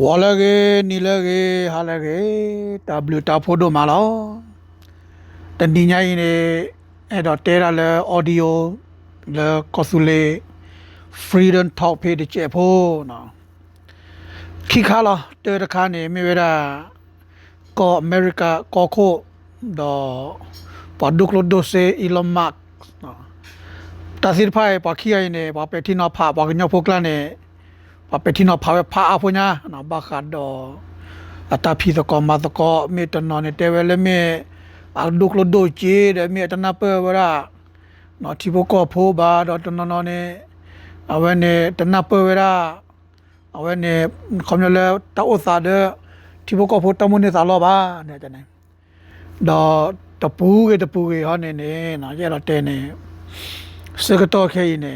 ဝါလကေနီလကေဟာလကေ W တာဖိုတိုမှာလောတန်ဒီညာရင်နေအဲ့တော့တဲရလဲ audio လဲကောဆူလေ freedom talk page တချက်ဖို့နော်ခိခါလာတဲတခါနေမြေဝရာကောအမေရိကကောခိုတော့ပဒုကလိုဒိုဆေအီလွန်မတ်နော်တာစီဖိုင်ပါခိယနေပါပက်တီနော်ဖာပါကညောဖိုကလနေ pa petino pha pha a punya na ba kha do ata phi to ko ma to ko me to no ne te wele me a duk lo do chi de me ta na pe wa ra no thi bo ko pho ba do to no no ne a we ne ta na pe wa ra a we ne khom le ta o sa de thi bo ko pho ta mo ne sa lo ba ne ta ne do ta pu ge ta pu ge ha ne ne na ye la te ne se ka to khe ne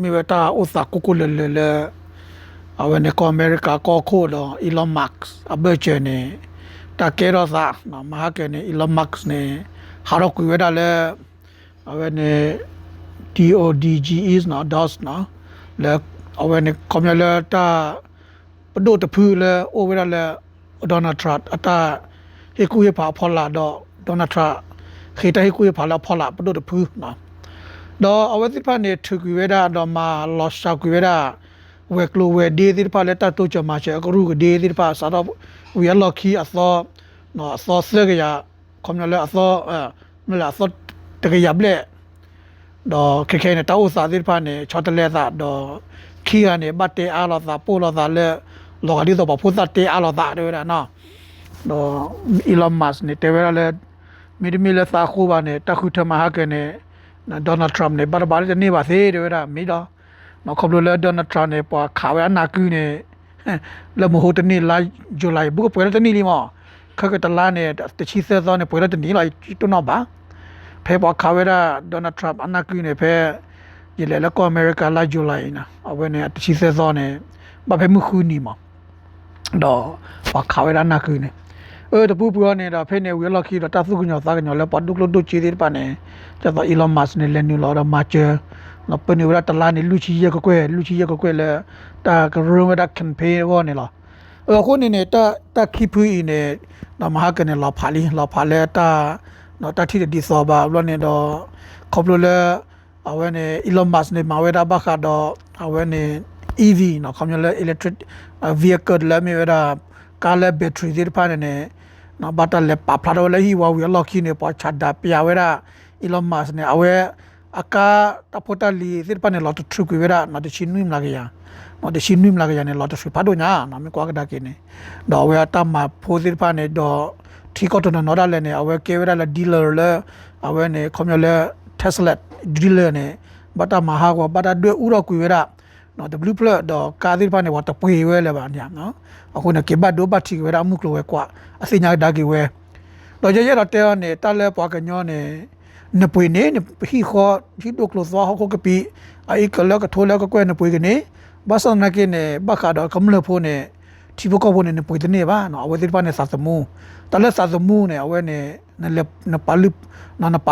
mi wa ta o sa ku ku le le le အဝနေကောအမေရိကကောခိုးတော့ Elon Musk အဘချေနေတကယ်တော့သာနော်မဟာကနေ Elon Musk နေဟာတော့ကွေရလဲ အဝနေ DODG is နော် DOS နော်လဲအဝနေကွန်ပျူတာတာပဒိုတဖူလဲ over လဲ Donald Trump အတာဟေကူရပါဖော်လာတော့ Donald Trump ခေတဟေကူရပါလာဖော်လာပဒိုတဖူနော်တော့အဝတိဖာနေထကွေရတော့မှာ loss ကွေရ ဝက်ကလိုဝဲဒေးဒီပါလက်တတိုချမချေကရုကဒေးဒီပါစာတော့ဝီရလော်ခီအသောနော်အသောစရကရကွန်နလအသောအဲမလာသောတကရဘလက်တော့ခခဲနဲ့တောက်စာဒီပါနဲ့ချောတလဲသာတော့ခီရနဲ့ဘတ်တေအားလောသာပို့လောသာလဲလောကဒီတော့ဖို့သတ်တေအားလောသာတွေရနော်တော့ Elon Musk နဲ့တေဝရလဲမီဒီမီလဲသာခုပါနဲ့တခုထမဟာကနဲ့ဒေါ်နယ်ထရမ့်နဲ့ဘာဘာလေးနေပါသေးတယ်ရမီတော့ နော်ခဘလလဒနထရနေပွားခါဝနာကူနေလမဟုတ်တနေလာဂျူလိုက်ဘူးပွဲတနေလီမခကတလာနေတချီဆဲသောနေပွဲတနေလိုက်တွနော်ပါဖဲပွားခါဝရာဒေါ်နယ်ထရမ့်အနာကူနေဖဲဒီလေလကောအမေရိကလာဂျူလိုက်နာအဝနေတချီဆဲသောနေဘာဖဲမှုခူနီမတော့ပွားခါဝရာနာကူနေအဲတပူပူနေတာဖဲနေဝီလောက်ခီတော့တသုကညောသားကညောလဲပတ်ဒုကလို့တို့ချီသေးပါနေကျတော့ Elon Musk နဲ့လည်း new law တော့ matcher နော်ပနေဝရတလာနေလူချီရကကွဲလူချီရကကွဲလဲတာကရုံဝဒကန်ဖေးဝနေလားအခုနေနေတာတခိဖူးနေနော်မဟာကနေလာဖာလီလာဖာလဲတာနော်တတိဒီစောဘာဘလနေတော့ခေါပလိုလဲအဝဲနေ Elon Musk နေမဝဲတာဘခါတော့အဝဲနေ EV နော်ခေါမြလဲ electric vehicle လဲမြေဝဲတာကားလဲ battery ဒီပါနေနော်ဘတ်လဲပပလာတော့လဲဟီဝါဝီလော်ကီနေပေါ်ချတ်တာပြဝဲတာ Elon Musk နေအဝဲ aka tapota li sir pane lot tru ku vera na de chinnu im lage ya no de chinnu im lage ya ne lot tru phado nya na me kwa ka da ke ne do we ta ma pho sir pane do thi ko to no da le ne awe ke vera la dealer le awe ne khomyo le tesla dealer ne bata ma ha ko bata dwe u ro ku vera no w plus do ka sir pane wa ta pwe we le ba nya no အခု ne ke ba do ba thi we ra mu klo we kwa asinya da ke we do je je da te ne ta le pa ka nyo ne နပွေနေ ဟီခေါ်ဟီဒိုကလိုသွားဟောကပီအိကလကထိုလကကွဲနပွေကနေဘာစနကေနေဘခါတော့ကမလဖိုနေတီဘကဘနေနပွေတဲ့နေပါနော်အဝဲဒီပါနေစာသမူတလက်စာသမူနေအဝဲနေနလက်နပလုနနပ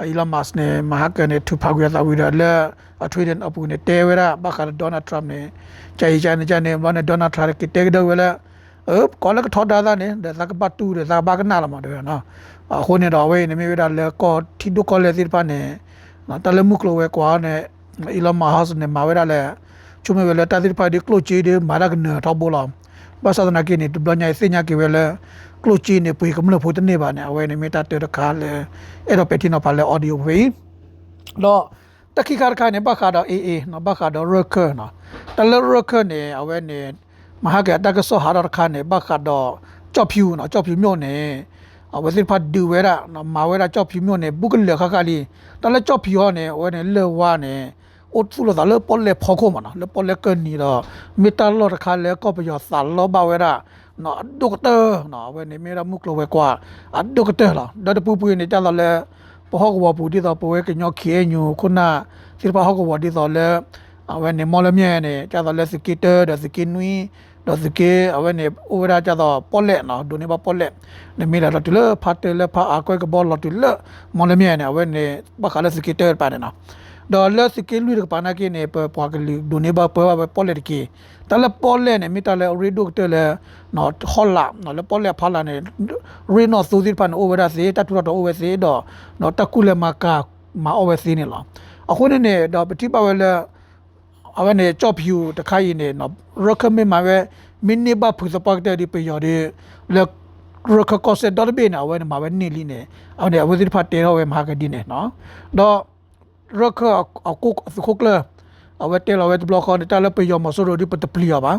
ပနော်နေအော်ရေကပွေဝရရေကကွဲခုကကွဲတနေပါတလက်စာသမူနေအပွေဒိုနေဒီအကကွဲဒီပါအကကွဲလားအခုနေတော့နော်ဘီလီယံနဲ့လည်းမြေရအီလာမတ်စ်နဲ့မဟာကနေထူဖောက်ရတာဝီရလဲအထွေးတဲ့အပူနဲ့တဲဝရဘခါဒေါ်နယ်ထရမ့်နဲ့ကြိုင်ကြနေကြနေဘာနဲ့ဒေါ်နယ်ထရမ့်ကတဲကတော့ဝဲလဲအပ်ကောလကထော်ဒါသာနဲ့ဒါကပတ်တူဒါဘာကနာလာမှာတော့နော်အခုနေတော့ဝဲနေမြေရလဲကောတီဒုကောလဲစီပါနဲ့နော်တလမှုကလိုဝဲကွာနဲ့အီလာမဟာစ်နဲ့မာဝဲရလဲချုံဝဲလဲတာတိပါဒီကလိုချီဒီမာရကနထောဘောလာ ဘာသာနာကိနေတဘညာစညာကိဝဲလဲကလိုချီနေပွေကမလို့ဖို့တနေပါနဲ့အဝဲနေမီတာတေတခါလဲအဲ့တော့ပက်တီနော်ပါလဲအော်ဒီယိုဖေးတော့တခိကာခါနေဘခါတော့အေးအေးနော်ဘခါတော့ရခနော်တလရခနေအဝဲနေမဟာကတကဆောဟာရခါနေဘခါတော့ကြော့ဖြူနော်ကြော့ဖြူမြို့နေအဝဲစစ်ဖတ်ဒူဝဲရနော်မာဝဲရကြော့ဖြူမြို့နေဘုကလခခါလီတလကြော့ဖြူဟောနေဝဲနေလေဝါနေ အိုတူလို့ဒါလေပေါ်လေဖောက်ခုမနော်လေပေါ်လေကန်နီတော့မီတာလော်ခါလေကောပယောဆာလောဘဝဲရနော်ဒုကတာနော်ဝဲနေမေရမုကလောဝဲကွာအဒုကတာလားဒါတပူပူနေကြတော့လေပဟောကဝပူတီတော့ပဝဲကညောခေညူခုနစိပဟောကဝတီတော့လေအဝဲနေမော်လမြဲနေကြတော့လေစကီတာဒါစကီနွီဒတော့စကေအဝနေအိုရာကြတော့ပေါ်လက်နော်ဒိုနေပါပေါ်လက်နေမီလာတော့တူလဖတ်တယ်လဖအကွဲကဘောလတူလမော်လမြဲနေအဝနေဘခါလစကေတဲပါနေနော်တော့လစကေလူရပနာကေနေ ပပွားကလူဒိုနေပါပေါ်ပေါ်လက်ကေတလပေါ်လက်နေမီတလရီဒုတ်တယ်နော်ဟောလာနော်လပေါ်လက်ဖလာနေရီနော်သူစီပန်အိုဝရာစီတတူတော့အိုဝစီတော့နော်တကူလမကာမအိုဝစီနေလားအခုနေတော့ပတိပဝဲလဲအဝနဲ့ကြော့ဖြူတခိုင်းနေနော်ရကမေမှာပဲမင်းနေဘဖူစပတ်တဲ့ဒီပယော်ဒီလက်ရကကောစဒေါ်ဘေနာဝဲမှာပဲနေလီနေအဝနဲ့အဝဒီဖတ်တေရောဝဲမှာကဒီနေနော်တော့ ရကအကုတ်ခုကလာအဝတဲလဝဲဘလော့ခေါ်နေတာလပယောမဆိုရိုဒီပတပလီယာပါ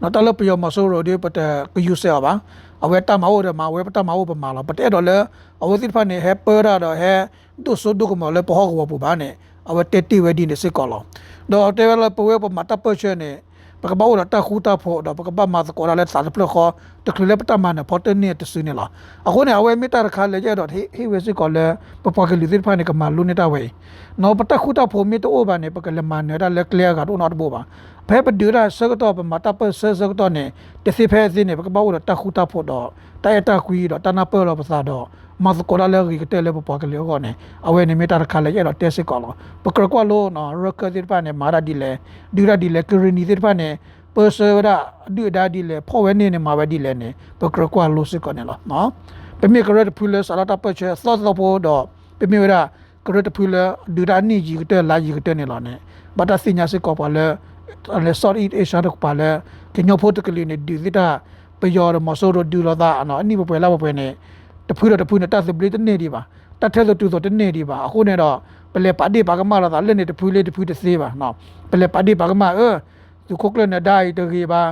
နော်တလပယောမဆိုရိုဒီပတကယူဆာပါအဝဲတမဟုတ်တယ်မှာဝဲပတမဟုတ်ပမာလားပတဲတော့လေအဝဒီဖတ်နေဟဲပရာတော့ဟဲဒုဆိုဒုကမလေပေါ်ဟောကပပါနေအဝတက်တီဝဲဒီနေစကောလောတော့တဲလပဝဲပမတပချေနေပ ကဘောရတာခူတာဖို့တော့ပကပမစကောလာလက်စာပလခေါ်တကလပတမနာပေါ်တနေတစနေလားအခုနေအဝဲမီတာခါလေကြတော့ဟေဟေဝဲစကောလေပပကလူသစ်ဖာနေကမလူနေတာဝဲနော်ပတခူတာဖို့မီတိုဘာနေပကလမနေတာလက်ကလျာကတော့တော့ဘောပါဖဲပဒူရာစကတော့ပမတပဆစကတော့နေတစီဖဲစင်းနေပကဘောရတာခူတာဖို့တော့တိုင်တာကွီတော့တနာပေါ်တော့ပစာတော့ မစကောလာလေကတဲလေပပကလျောကောနေအဝဲနေမီတာခါလေကြတော့တက်စစ်ကောလောပကကွာလို့နော်ရကသစ်ဖာနေမာရာဒီလေဒူရာဒီလေကရီနီသစ်ဖာနေပစဝရဒူဒါဒီလေဖော်ဝဲနေနေမှာပဲဒီလေနေပကကွာလို့စစ်ကောနေလောနော်ပမေကရတ်ဖူလစလာတာပချေသောသောဖို့တော့ပမေရကရတ်ဖူလဒူရာနီကြီးကတဲလာကြီးကတဲနေလောနေဘတာစညာစစ်ကောပါလေလေ sorry it is not ပါလေကညဖို့တကလေးနေဒီသတာပယောရမဆိုရဒူလာတာနော်အနိပပွဲလာပွဲနေ တဖွေးတော့တဖွေးနဲ့တတ်စပလေးတနေ့ဒီပါတတ်ထဲဆိုတူဆိုတနေ့ဒီပါအခုနဲ့တော့ပလဲပါတိပါကမလာတာလက်နဲ့တဖွေးလေးတဖွေးတစေးပါနော်ပလဲပါတိပါကမအဲသူခုကလနဲ့ဒိုင်တကြီးပါ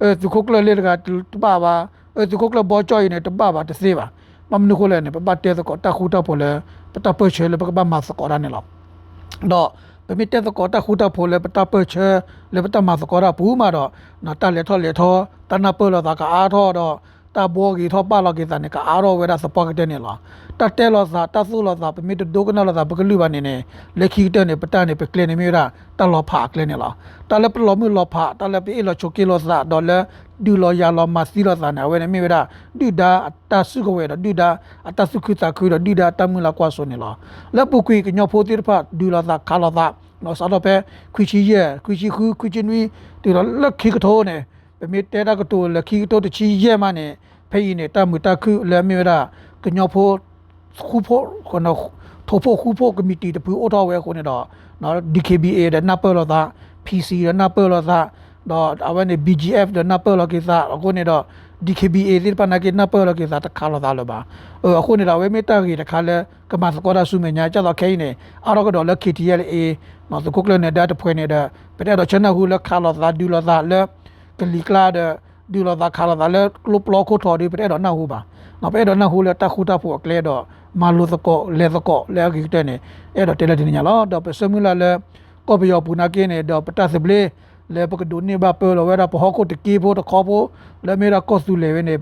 အဲသူခုကလလေးကတပါပါအဲသူခုကလဘောချွိုင်းနဲ့တပါပါတစေးပါမမနုခိုလဲနဲ့ပပတဲစကောတခုတာပေါ်လဲပတပွေးချဲလဲပကမမစကောရနဲ့လောက်တော့ပမီတက်ကောတခုတာဖိုလေပတပချေလေပတမသကောရဘူးမှာတော့နော်တက်လေထောလေထောတနပလောတာကအားထောတော့ တဘောကြီးထောပါလောက်ကြီးတဲ့ကအားရောဝဲတာစပောက်ကတဲ့နေလားတတဲလောစာတဆုလောစာပမီတဒုကနလောစာပကလူပါနေနေလက်ခီတဲ့နေပတနေပကလနေမီရာတလောဖာကလနေလားတလည်းပလောမလောဖာတလည်းပြေလောချိုကီလောစာဒေါ်လာဒူလောယာလောမစီလောစာနာဝဲနေမီရာဒူဒါအတဆုကဝဲဒူဒါအတဆုခိတာခွေဒူဒါတမူလာကွာဆိုနေလားလက်ပုကွေကညောဖိုတိဖာဒူလောစာခါလောစာနော်စားတော့ပဲခွချီရဲ့ခွချီခုခွချီနွီဒီလောလက်ခီကထိုးနေ ပမီတဲတာကတိုလက်ခီကတိုးတချီရဲ့မနဲ့ဖိနေတမူတခုလဲမီရာကညောဖိုခုဖို့ခနထိုဖို့ခုဖို့ကမတီတပူအော်တော်ဝဲခုနေတော့နော် DKBA တဲ့နပ်ပေါ်လို့သာ PC တဲ့နပ်ပေါ်လို့သာတော့အဝနေ BGF တဲ့နပ်ပေါ်လို့ကိစ္စအခုနေတော့ DKBA ဒီပနာကိနပ်ပေါ်လို့ကိစ္စတခါလို့သာလို့ပါအခုနေတော့ဝဲမေတာကြီးတခါလဲကမစကောဒါဆုမညာကြတော့ခိုင်းနေအော်တော့လက် KTL A မစကုကလနဲ့ဒတ်ဖွင့်နေတဲ့ပြတဲ့တော့ချနဟူလက်ခါလို့သာဒူလို့သာလ က်ကလီကလာတဲ့ဒူလို့သာခါလို့သာလက်ကလုပလောကိုထော်ဒီပြတဲ့တော့နာဟူပါနောက်ပြတဲ့တော့နာဟူလက်တခုတဖို့ကလဲတော့မာလိုသကောလေသကောလဲကိတဲ့နေအဲ့တော့တဲလက်တင်ညာလို့တော့ပစမူလာလဲကောပယောပူနာကင်းနေတော့ပတသပလေလဲပကဒုန်နေဘာပေါ်လောဝဲတာပဟောကိုတကီဖို့တခေါ်ဖို့လဲမေရာကောစုလေဝဲနေ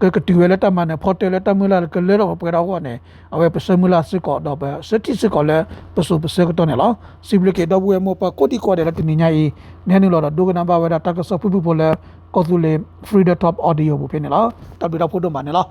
ကကတူဝဲလက်တမနဲ့ဖော်တယ်လက်တမူလာကလဲတော့ပကရောကနေအဝဲပစမူလာစကောတော့ပဲစတိစကောလဲပစုပစကတော့နေလားစီဘလကေတော့ဝဲမောပကိုတီကောတယ်လက်တင်ညာဤနဲနေလို့တော့ဒုကနံပါဝဲတာတကဆဖူဖူပေါ်လဲကောစုလေ free the top audio ဘူးဖြစ်နေလားတပ်ပြီးတော့ဖို့တော့မနေလား